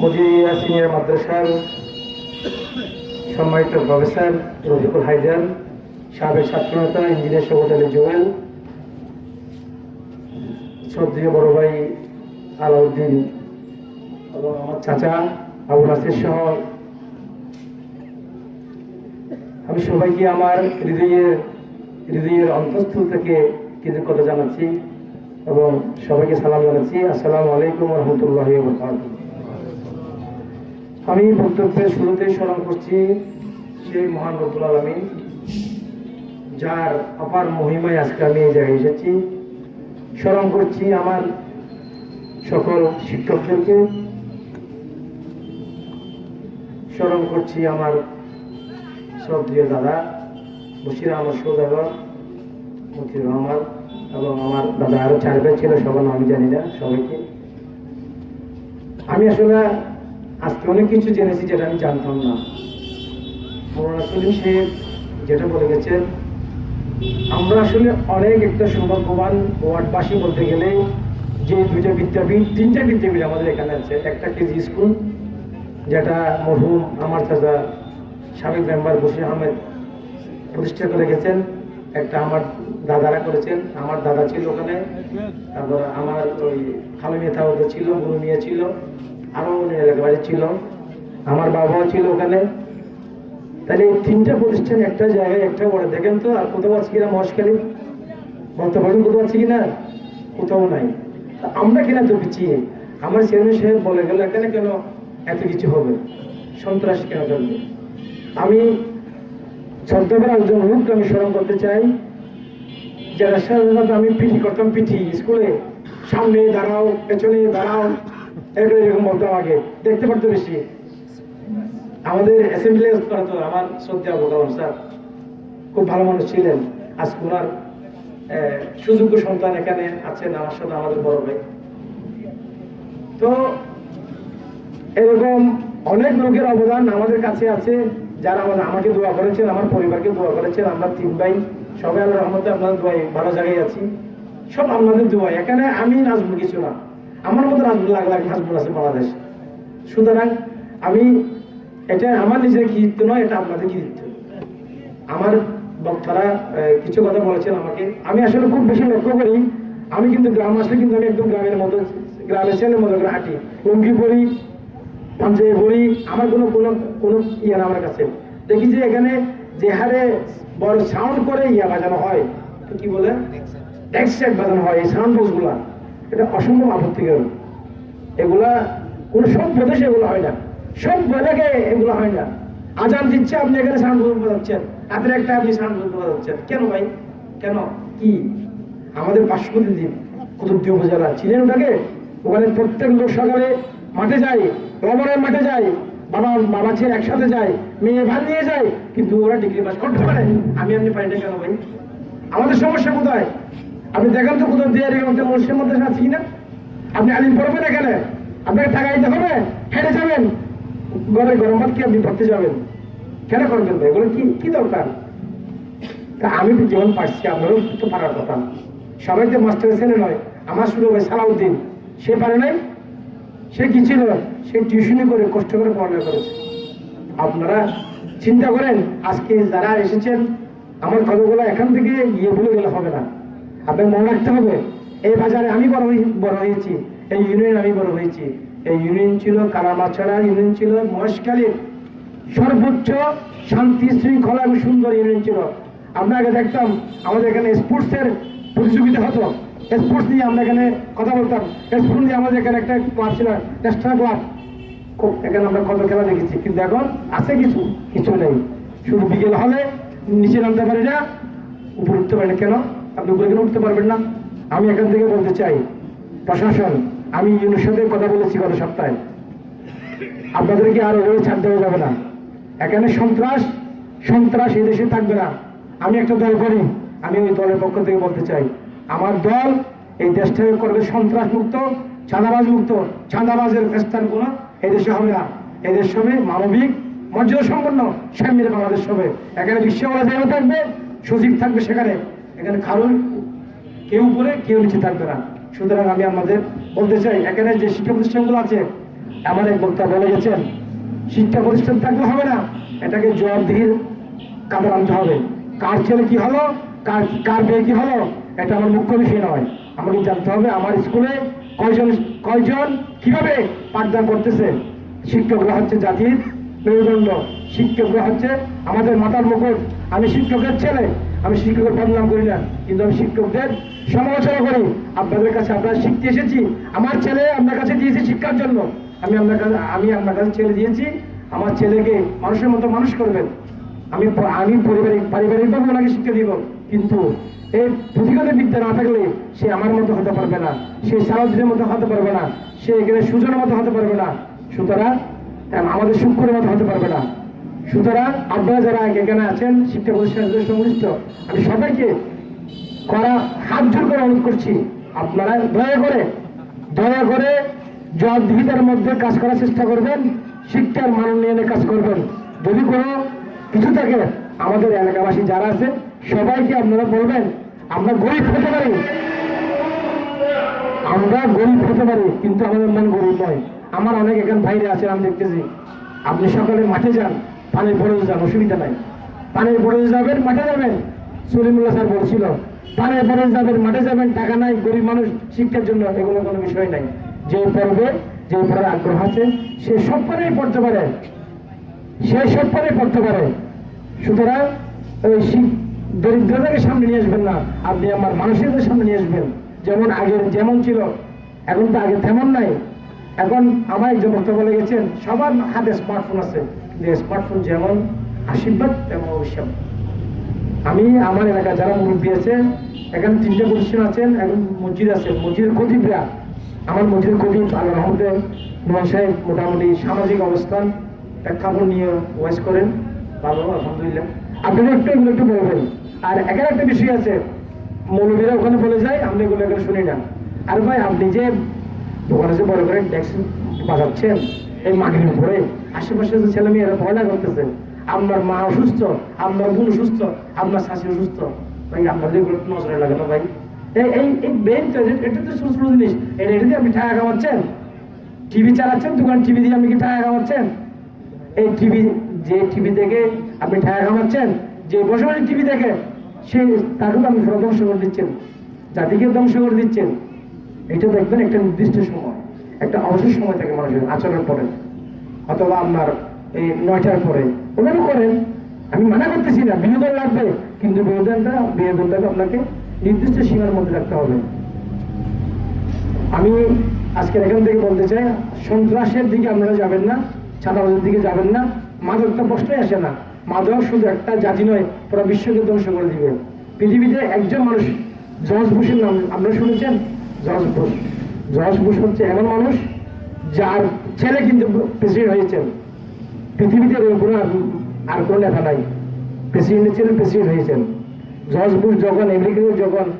মজিয়া সিনিয়র মাদ্রাসার সম্মানিত প্রফেসর রফিকুল হায়দার, সাবেক ছাত্রনেতা, ইঞ্জিনিয়ার আলী জোয়েল, শ্রদ্ধেয় বড় ভাই আলাউদ্দিন চাচা আবু নাসির সহ আমি সবাইকে আমার হৃদয়ের হৃদয়ের অন্তঃস্থল থেকে কৃতজ্ঞতা জানাচ্ছি এবং সবাইকে সালাম জানাচ্ছি। আসসালামু আলাইকুম রহমতুল্লাহ আমি বক্তব্যের শুরুতেই স্মরণ করছি সেই মহান রব্বুল আলমী যার অপার মহিমায় আজকে আমি এই জায়গায় এসেছি। স্মরণ করছি আমার সকল শিক্ষকদেরকে। স্মরণ করছি আমার শ্রদ্ধীয় দাদা বসির আহমদ সৌদাগর, মতিউর রহমান এবং আমার দাদা আরও চার ছিল সবার আমি জানি না, সবাইকে। আমি আসলে আজকে অনেক কিছু জেনেছি যেটা আমি জানতাম না। মৌলানা সলিম সাহেব যেটা বলে গেছেন, আমরা আসলে অনেক একটা সৌভাগ্যবান ওয়ার্ডবাসী বলতে গেলে, যে দুইটা বিদ্যাপীঠ, তিনটা বিদ্যাপীঠ আমাদের এখানে আছে। একটা কেজি স্কুল, যেটা মরহুম আমার চাচা সাবেক মেম্বার বসির আহমেদ প্রতিষ্ঠা করে গেছেন। একটা আমার দাদারা করেছেন। আমার দাদা ছিল ওখানে। তারপর আমার ওই খালু মেথা ওদের ছিল, গুরু মিয়া ছিল। আরও এলাকাবাড়ি ছিল। আমার বাবাও ছিল ওখানে। তাহলে এই তিনটা প্রতিষ্ঠান, একটা জায়গায়, একটা বড়। দেখেন তো, আর কোথাও আছে কিনা মহেশখালী? বলতে পারেন কোথাও আছে কিনা? কোথাও নাই। আমরা কিনা তো পিছিয়ে? আমার চেয়ারম্যান সাহেব বলে গেল, এখানে কেন এত কিছু হবে? সন্ত্রাস কেন চলবে? আমি শ্রদ্ধাবার একজন লোককে আমি স্মরণ করতে চাই। যারা সাধারণত আমি পিঠি করতাম, পিঠি, স্কুলে। সামনে দাঁড়াও, পেছনে দাঁড়াও। এরকম এরকম বলতাম আগে, দেখতে পারতো বেশি। আমাদের অ্যাসেম্বলি আমার স্যার। খুব ভালো মানুষ ছিলেন। আজকে ওনার সুযোগ্য সন্তান এখানে আছেন, আমার সাথে আমাদের বড় ভাই। তো এরকম অনেক লোকের অবদান আমাদের কাছে আছে, যারা আমাদের, আমাকে দোয়া করেছেন, আমার পরিবারকে দোয়া করেছেন, আমরা তিন ভাই, সবাই আল্লাহ রহমতে আপনাদের দোয়াই ভালো জায়গায় আছি। সব আপনাদের দোয়া এখানে আমি নাচবো কিছু না। আমার মতো লাখ লাখ নাচবো আছে বাংলাদেশ। সুতরাং আমি এটা আমার নিজের কৃতিত্ব নয় এটা আপনাদের কৃতিত্ব। আমার বক্তারা কিছু কথা বলেছেন আমাকে। আমি আসলে খুব বেশি লক্ষ্য করি আমি কিন্তু গ্রাম আসলে কিন্তু আমি একদম গ্রামের মতো গ্রামের ছেলের মতো হাঁটি। লুঙ্গি পরি পাঞ্জাবি পরি আমার কোনো কোনো কোনো ইয়ে আমার কাছে। দেখি যে এখানে যে হারে বড় সাউন্ড করে ইয়া বাজানো হয় তো কি বলে? ডেক্স সেট বাজানো হয় এই সাউন্ড বক্সগুলা এটা অসম্ভব আপত্তিকর। এগুলা কোনো সব প্রদেশে এগুলো হয় না। সব বেলাকে এগুলো হয় না। আজান দিচ্ছে, আপনি এখানে সাউন্ড বক্স বাজাচ্ছেন আপনার একটা আপনি সাউন্ড বক্স বাজাচ্ছেন কেন ভাই? কেন? কি? আমাদের পার্শ্ববর্তী দ্বীপ কুতুবদ্বীপ উপজেলা। চিনেন ওটাকে? ওখানে প্রত্যেক লোক সকালে মাঠে যায়, লবণের মাঠে যায়, বাবা বাবা ছেলে একসাথে যায়, মেয়ে ভাত নিয়ে যায়, কিন্তু ওরা ডিগ্রি পাস করতে পারে। আমি আপনি পারি না কেন ভাই? আমাদের সমস্যা কোথায়? আপনি দেখেন তো কোথাও দিয়ে রেখে মসজিদের মধ্যে আছে কিনা? আপনি আলিম পড়বেন এখানে? আপনাকে টাকা দিতে হবে? হেঁটে যাবেন। ঘরে গরম ভাত কি আপনি পড়তে যাবেন। কেন করবেন এগুলো কি কি দরকার? তা আমি যেমন পারছি, আপনারও তো পারার কথা। সবাই তো মাস্টারের ছেলে নয়। আমার শুরু হয় সালাউদ্দিন। সে পারে নাই? সে কি ছিল? সে টিউশনি করে, কষ্ট করে পড়াশোনা করেছে। আপনারা চিন্তা করেন, আজকে যারা এসেছেন, আমার কথাগুলো এখান থেকে গিয়ে ভুলে গেলে হবে না। আপনার মনে রাখতে হবে, এই বাজারে আমি বড় বড় হয়েছি, এই ইউনিয়ন আমি বড় হয়েছি। এই ইউনিয়ন ছিল কালামাছড়া ইউনিয়ন ছিল মহেশখালীর সর্বোচ্চ শান্তি শৃঙ্খলা এবং সুন্দর ইউনিয়ন ছিল। আমরা আগে দেখতাম আমাদের এখানে স্পোর্টসের প্রতিযোগিতা হতো। স্পোর্টস নিয়ে আমরা এখানে কথা বলতাম। স্পোর্টস নিয়ে আমাদের এখানে একটা ক্লাব ছিল ন্যাশনাল ক্লাব খুব এখানে আমরা কত খেলা দেখেছি, কিন্তু এখন আছে কিছু কিছু নেই। শুধু বিকেল হলে নিচে নামতে পারি না, উপরে উঠতে পারি না। কেন? আপনি উপরে কেন উঠতে পারবেন না? আমি এখান থেকে বলতে চাই, প্রশাসন, আমি ইউনির সাথে কথা বলেছি গত সপ্তাহে। আপনাদেরকে আর ওভাবে ছাড় দেওয়া যাবে না। এখানে সন্ত্রাস সন্ত্রাস এই দেশে থাকবে না। আমি একটা দল করি, আমি ওই দলের পক্ষ থেকে বলতে চাই, আমার দল এই দেশটাকে করবে সন্ত্রাস মুক্ত চাঁদাবাজ মুক্ত চাঁদাবাজের স্থান কোনো এই দেশে হবে না। এই দেশ হবে মানবিক মর্যাদা সম্পন্ন সাম্যের বাংলাদেশ হবে। এখানে বিশ্ববেলা জায়গা থাকবে, সচিব থাকবে সেখানে। এখানে খারুন কেউ উপরে, কেউ নিচে থাকবে না সুতরাং আমি আমাদের বলতে চাই, এখানে যে শিক্ষা প্রতিষ্ঠানগুলো আছে আমার এক বক্তা বলে গেছেন, শিক্ষা প্রতিষ্ঠান থাকলে হবে না, এটাকে জবাবদিহির কাঁধে আনতে হবে। কার ছেলে কি হলো, কার কার মেয়ে কি হলো, এটা আমার মুখ্য বিষয় নয়। আমাকে জানতে হবে, আমার স্কুলে কয়জন কয়জন কীভাবে পাঠদান করতেছে। শিক্ষকরা হচ্ছে জাতির মেরুদণ্ড। শিক্ষকরা হচ্ছে আমাদের মাথার মুকুট। আমি শিক্ষকের ছেলে আমি শিক্ষকের বদনাম করি না, কিন্তু আমি শিক্ষকদের সমালোচনা করি। আপনাদের কাছে আপনারা শিখতে এসেছি, আমার ছেলে আপনার কাছে দিয়েছি শিক্ষার জন্য। আমি আপনার কাছে, আমি আপনার কাছে ছেলে দিয়েছি, আমার ছেলেকে মানুষের মতো মানুষ করবেন। আমি আমি পরিবারিক পারিবারিকভাবে ওনাকে শিক্ষা দিব, কিন্তু এই পুঁথিগত বিদ্যা না থাকলে সে আমার মতো হতে পারবে না, সে সারাদিনের মতো হতে পারবে না, সে এখানে সুজনের মতো হতে পারবে না। সুতরাং, আমাদের সূক্ষ্মের মতো হতে পারবে না। সুতরাং আপনারা যারা এখানে আছেন, শিক্ষা প্রতিষ্ঠানের সংশ্লিষ্ট আমি সবাইকে করা হাত জোর করে অনুরোধ করছি, আপনারা দয়া করে দয়া করে জবাবদিহিতার মধ্যে কাজ করার চেষ্টা করবেন, শিক্ষার মান উন্নয়নে কাজ করবেন। যদি কোনো কিছু থাকে, আমাদের এলাকাবাসী যারা আছে, সবাইকে আপনারা বলবেন, আমরা গরিব হতে পারি। আমরা গরিব হতে পারি, কিন্তু আমাদের মন গরিব নয়। আমার অনেক এখানে ভাইরা আছে, আমি দেখতেছি। আপনি সকালে মাঠে যান। পানির বড় যান অসুবিধা নাই। পানির বড় যাবেন, মাঠে যাবেন, সলিমুল্লাহ স্যার বলছিল। পানির বড় যাবেন, মাঠে যাবেন, টাকা নাই, গরিব মানুষ, শিক্ষার জন্য এগুলো কোনো বিষয় নাই। যে পড়বে, যে পরে আগ্রহ আছে, সে সব পরেই পড়তে পারে। সে সব পরেই পড়তে পারে। সুতরাং ওই শিখ- দরিদ্রতাকে সামনে নিয়ে আসবেন না। আপনি আমার মানুষের সামনে নিয়ে আসবেন। যেমন আগের যেমন ছিল, এখন তো আগে তেমন নাই। এখন আমার একজন বক্তা বলে গেছেন সবার হাতে স্মার্টফোন আছে। যে স্মার্টফোন যেমন আশীর্বাদ তেমন অভিশাপ। আমি আমার এলাকায় যারা মুরব্বী আছে, এখানে তিনটে প্রতিষ্ঠান আছেন, এখন মসজিদ আছে। মসজিদের খতিবরা, আমার মসজিদের খতিব আল্লাহ নোমান সাহেব মোটামুটি সামাজিক অবস্থান প্রেক্ষাপট নিয়ে ওয়াইজ করেন। ভালো, আলহামদুলিল্লাহ। আপনারা একটু এগুলো একটু বলবেন। আর এখানে একটা বিষয় আছে, মৌলবীরা ওখানে বলে যায়, আমরা এগুলো এখানে শুনি না। আর ভাই, আপনি যে দোকানে যে বড় করে ট্যাক্স বাজাচ্ছেন এই মাটির উপরে আশেপাশে যে ছেলে মেয়েরা পড়ালেখা করতেছে, আপনার মা অসুস্থ, আপনার বোন অসুস্থ, আপনার শাশি অসুস্থ, ভাই আপনাদের এগুলো নজরে লাগে না, ভাই। এই এই এটা তো ছোট ছোট জিনিস। এটা এটা দিয়ে আপনি টাকা কামাচ্ছেন টিভি চালাচ্ছেন? দোকান টিভি দিয়ে আপনি কি টাকা কামাচ্ছেন এই টিভি যে টিভি দেখে আপনি টাকা কামাচ্ছেন যে বসে বসে টিভি দেখে, সে তাকেও আপনি ধ্বংস করে দিচ্ছেন। জাতিকে ধ্বংস করে দিচ্ছেন। এটা দেখবেন একটা নির্দিষ্ট একটা অবসর সময় থাকে মানুষের আচরণ পরে। অথবা আপনার এই নয়টার পরে। ওনারা করেন। আমি মানা করতেছি না, বিনোদন লাগবে। কিন্তু বিনোদনটা, বিনোদনটাকে আপনাকে নির্দিষ্ট সীমার মধ্যে রাখতে হবে। আমি আজকের এখান থেকে বলতে চাই, সন্ত্রাসের দিকে আপনারা যাবেন না ছাত্রবাদের দিকে যাবেন না। মাদক তো প্রশ্নই আসে না। মাদক শুধু একটা জাতি নয়, পুরো বিশ্বকে ধ্বংস করে দিবে। পৃথিবীতে একজন মানুষ, জর্জ বুশের নাম, আপনারা শুনেছেন? George Bush. জর্জ বুশ হচ্ছে এমন মানুষ যার ছেলে কিন্তু প্রেসিডেন্ট হয়েছেন। পৃথিবীতে কোনো আর- কোনো নেতা নাই। প্রেসিডেন্ট ছিলেন, প্রেসিডেন্ট হয়েছেন। জর্জ বুশ যখন আমেরিকাতে যখন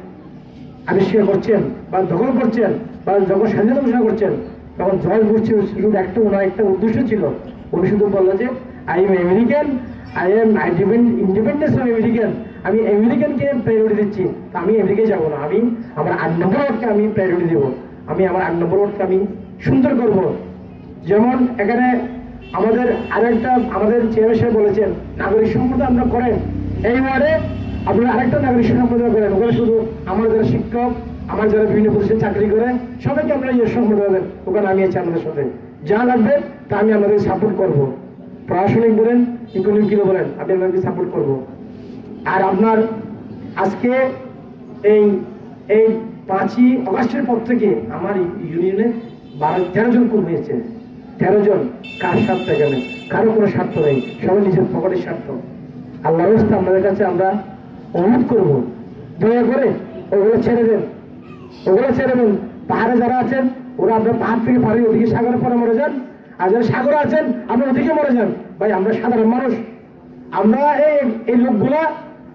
আবিষ্কার করছেন বা দখল করছেন বা যখন স্বাধীনতা ঘোষণা করছেন, তখন জর্জ বুশ শুধু একটা, ওনার একটা উদ্দেশ্য ছিল। উনি শুধু বলল যে I am American I am I depend independence of American আমি আমেরিকানকে প্রায়োরিটি দিচ্ছি। আমি আমেরিকায় যাব না। আমি আমার আট আমি প্রায়োরিটি দেবো। আমি আমার আট নম্বর ওয়ার্ডকে আমি সুন্দর করব। যেমন এখানে আমাদের আরেকটা, আমাদের সাহেব বলেছেন, নাগরিক সম্প্রদায় আমরা করেন। এই ওয়ার্ডে আপনারা আরেকটা নাগরিক সম্প্রদায় করেন। ওখানে শুধু আমার যারা শিক্ষক, আমার যারা বিভিন্ন প্রতিষ্ঠানে চাকরি করে, সবাইকে আমরা ইয়ে সম্প্রদায় দেন। ওখানে আমি আছি আমাদের সাথে। যা লাগবে তা আমি আপনাদের সাপোর্ট করব। প্রশাসনিক বলেন ইকোনমিক বলেন, আমি আপনাদেরকে সাপোর্ট করব। আর আপনার আজকে এই এই পাঁচই অগাস্টের পর থেকে আমার ইউনিয়নে বারো, তেরো জন খুন হয়েছে। তেরো জন কার স্বার্থ এখানে কারও কোনো স্বার্থ নেই। সবাই নিজের পকেটের স্বার্থ। আল্লাহ রাস্তা আপনাদের কাছে আমরা অনুরোধ করব। দয়া করে ওগুলো ছেড়ে দেন। ওগুলো ছেড়ে দেন। পাহাড়ে যারা আছেন, ওরা আপনার পাহাড় থেকে পাহাড়ে ওদিকে সাগরের পরে মরে যান। আর যারা সাগরে আছেন আপনার ওদিকে মরে যান। ভাই, আমরা সাধারণ মানুষ। আমরা এই এই লোকগুলা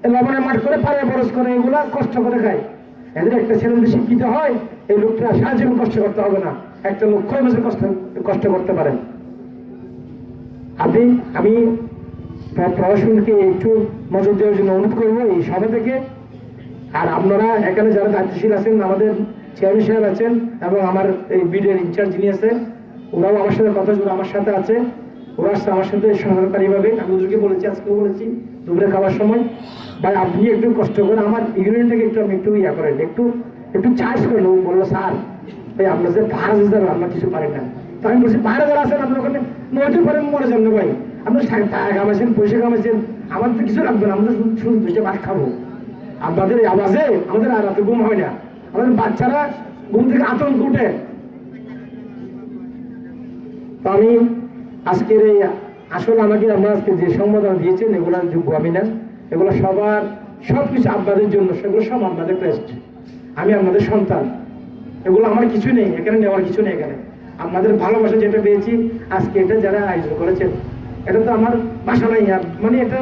এই লবণের মাঠ করে পাড়ে বরস করে এগুলা কষ্ট করে খাই। এদের একটা ছেলে যদি শিক্ষিত হয়, এই লোকটা সারা জীবন কষ্ট করতে হবে না। একটা লোক কয় বছর কষ্ট কষ্ট করতে পারেন আপনি, আমি প্র- প্রশাসনকে একটু নজর দেওয়ার জন্য অনুরোধ করব এই সভা থেকে। আর আপনারা এখানে যারা দায়িত্বশীল আছেন, আমাদের চেয়ারম্যান সাহেব আছেন এবং আমার এই বিডের ইনচার্জ যিনি আছেন, ওরাও আমার সাথে কথা আমার সাথে আছে। ওরা আমার সাথে সহকারীভাবে। আমি ওদেরকে বলেছি, আজকেও বলেছি। দুপুরে খাওয়ার সময়, ভাই, আপনি একটু কষ্ট করে আমার ইউনিয়নটাকে একটু আমি একটু ইয়া করেন, একটু একটু চার্জ করেন ও বলল, স্যার, ভাই, আপনার যে পাহাড় যারা আমরা কিছু পারি না। তো আমি বলছি পাহাড়ে যারা আছেন আপনার ওখানে নয়তো পরে মরে যান ভাই। আপনার টাকা কামাইছেন, পয়সা কামাইছেন, আমার তো কিছু লাগবে না আমাদের শুধু শুধু দুইটা ভাত খাব। আপনাদের এই আওয়াজে আমাদের আর রাতে ঘুম হয় না। আমাদের বাচ্চারা ঘুম থেকে আতঙ্ক উঠে। তো আমি আজকের এই আসলে আমাকে আমরা আজকে যে সম্বোধনা দিয়েছেন এগুলোর যোগ্য আমি না। এগুলো সবার সব কিছু আপনাদের জন্য, সেগুলো সব আপনাদের ক্রেস্ট আমি আপনাদের সন্তান। এগুলো আমার কিছু নেই, এখানে নেওয়ার কিছু নেই এখানে। আপনাদের ভালোবাসা যেটা পেয়েছি, আজকে এটা যারা আয়োজন করেছেন, এটা তো আমার বাসা নাই মানে এটা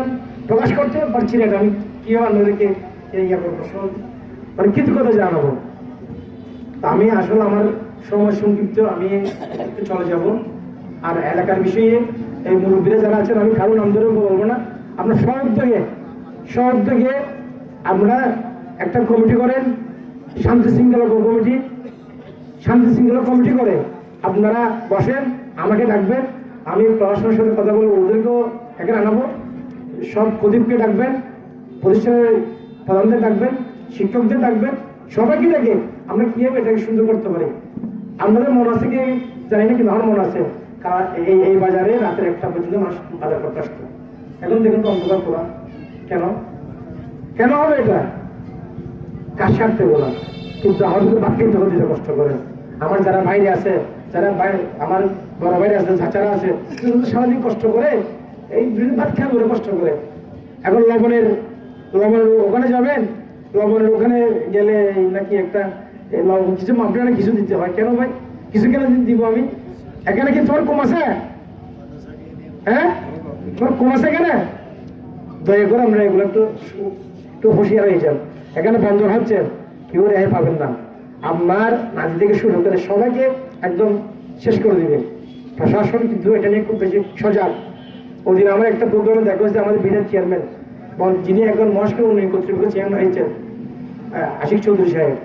প্রকাশ করতে পারছি না, এটা আমি কীভাবে আপনাদেরকে ইয়ে করব? মানে কৃতজ্ঞতা জানাব। তা আমি আসলে আমার সময় সংক্ষিপ্ত, আমি চলে যাব। আর এলাকার বিষয়ে এই মুরব্বীরা যারা আছেন, আমি কারও নাম ধরে বলব না। আপনার সউদ্যোগে সউদ্যোগে আমরা একটা কমিটি করেন, শান্তি শৃঙ্খলা কমিটি। শান্তি শৃঙ্খলা কমিটি করে আপনারা বসেন, আমাকে ডাকবেন, আমি প্রশাসনের সাথে কথা বলব, ওদেরকেও এখানে আনাবো। সব প্রদীপকে ডাকবেন, প্রতিষ্ঠানের প্রধানদের ডাকবেন, শিক্ষকদের ডাকবেন, সবাইকে ডেকে আমরা কীভাবে এটাকে সুন্দর করতে পারি। আপনাদের মন আছে কি? জানি না কিন্তু আমার মন আছে। কা- এই এই বাজারে রাতের একটা পর্যন্ত মানুষ বাজার করতে আসতো। এখন দেখুন তো অন্ধকার করা কেন? কেন হবে এটা? কাজ সারতে বলা? কিন্তু আমাদের ভাত খেতে হতে কষ্ট করে। আমার যারা ভাইরে আছে, যারা ভাই, আমার বড় ভাইরে আছে, চাচারা আছে সারাদিন কষ্ট করে, এই দুদিন ভাত খেয়ে করে কষ্ট করে। এখন লবণের লবণের ওখানে যাবেন, লবণের ওখানে গেলে নাকি একটা লবণ, কিছু আপনারা কিছু দিতে হয়। কেন ভাই? কিছু কেন দিব আমি? এখানে কি তোর কম আছে? হ্যাঁ? তোর কম আছে এখানে? দয়া করে আমরা এগুলো একটু একটু হুঁশিয়ার হয়ে যান। এখানে বন্ধ হচ্ছে কেউ রেহাই পাবেন না। আমার নাচ থেকে শুরু করে সবাইকে একদম শেষ করে দিবে। প্রশাসন কিন্তু এটা নিয়ে খুব বেশি সজাগ। ওদিন আমার একটা প্রোগ্রামে দেখা হচ্ছে আমাদের বিধান চেয়ারম্যান যিনি এখন মহাস্কার উন্নয়ন কর্তৃপক্ষ চেয়ারম্যান হয়েছেন আশিক চৌধুরী সাহেব।